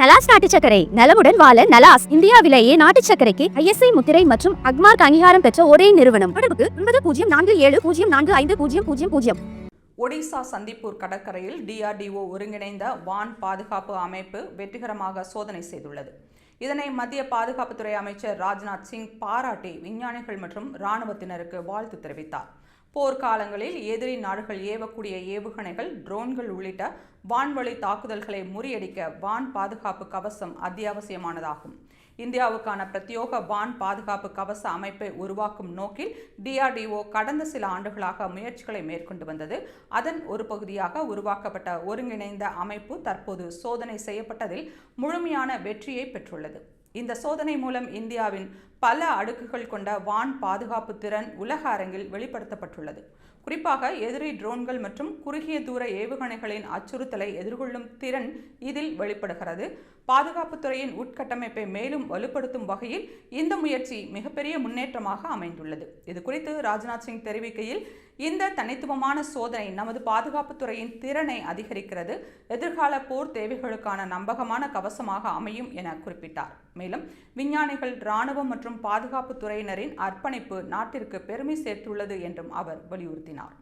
நலாஸ் நாட்டு சக்கரை நலமுடன் வாழ நலாஸ் இந்தியாவிலேயே நாட்டு சக்கரைக்கு ஐஎஸ்ஐ முத்திரை மற்றும் அக்மார்க் அங்கீகாரம் பெற்ற ஒரே நிறுவனம். தொடர்புக்கு ஒன்பது பூஜ்ஜியம் நான்கு ஏழு பூஜ்ஜியம் நான்கு ஐந்து பூஜ்ஜியம் பூஜ்ஜியம் பூஜ்ஜியம். ஒடிசா சந்திப்பூர் கடற்கரையில் டிஆர்டிஓ ஒருங்கிணைந்த வான் பாதுகாப்பு அமைப்பு வெற்றிகரமாக சோதனை செய்துள்ளது. இதனை மத்திய பாதுகாப்புத்துறை அமைச்சர் ராஜ்நாத் சிங் பாராட்டி விஞ்ஞானிகள் மற்றும் இராணுவத்தினருக்கு வாழ்த்து தெரிவித்தார். போர்க்காலங்களில் எதிரி நாடுகள் ஏவக்கூடிய ஏவுகணைகள் ட்ரோன்கள் உள்ளிட்ட வான்வழி தாக்குதல்களை முறியடிக்க வான் பாதுகாப்பு கவசம் அத்தியாவசியமானதாகும். இந்தியாவுக்கான பிரத்யோக வான் பாதுகாப்பு கவச அமைப்பை உருவாக்கும் நோக்கில் டிஆர்டிஓ கடந்த சில ஆண்டுகளாக முயற்சிகளை மேற்கொண்டு வந்தது. அதன் ஒரு பகுதியாக உருவாக்கப்பட்ட ஒருங்கிணைந்த அமைப்பு தற்போது சோதனை செய்யப்பட்டதில் முழுமையான வெற்றியை பெற்றுள்ளது. இந்த சோதனை மூலம் இந்தியாவின் பல அடுக்குகள் கொண்ட வான் பாதுகாப்பு திறன் உலக அரங்கில் வெளிப்படுத்தப்பட்டுள்ளது. குறிப்பாக எதிரி ட்ரோன்கள் மற்றும் குறுகிய தூர ஏவுகணைகளின் அச்சுறுத்தலை எதிர்கொள்ளும் திறன் இதில் வெளிப்படுகிறது. பாதுகாப்புத்துறையின் உட்கட்டமைப்பை மேலும் வலுப்படுத்தும் வகையில் இந்த முயற்சி மிகப்பெரிய முன்னேற்றமாக அமைந்துள்ளது. இது குறித்து ராஜ்நாத் சிங் தெரிவிக்கையில் இந்த தனித்துவமான சோதனை நமது பாதுகாப்புத்துறையின் திறனை அதிகரிக்கிறது எதிர்கால போர் தேவைகளுக்கான நம்பகமான கவசமாக அமையும் என குறிப்பிட்டார். மேலும் விஞ்ஞானிகள் இராணுவம் மற்றும் பாதுகாப்புத்துறையினரின் அர்ப்பணிப்பு நாட்டிற்கு பெருமை சேர்த்துள்ளது என்றும் அவர் வலியுறுத்தினார்.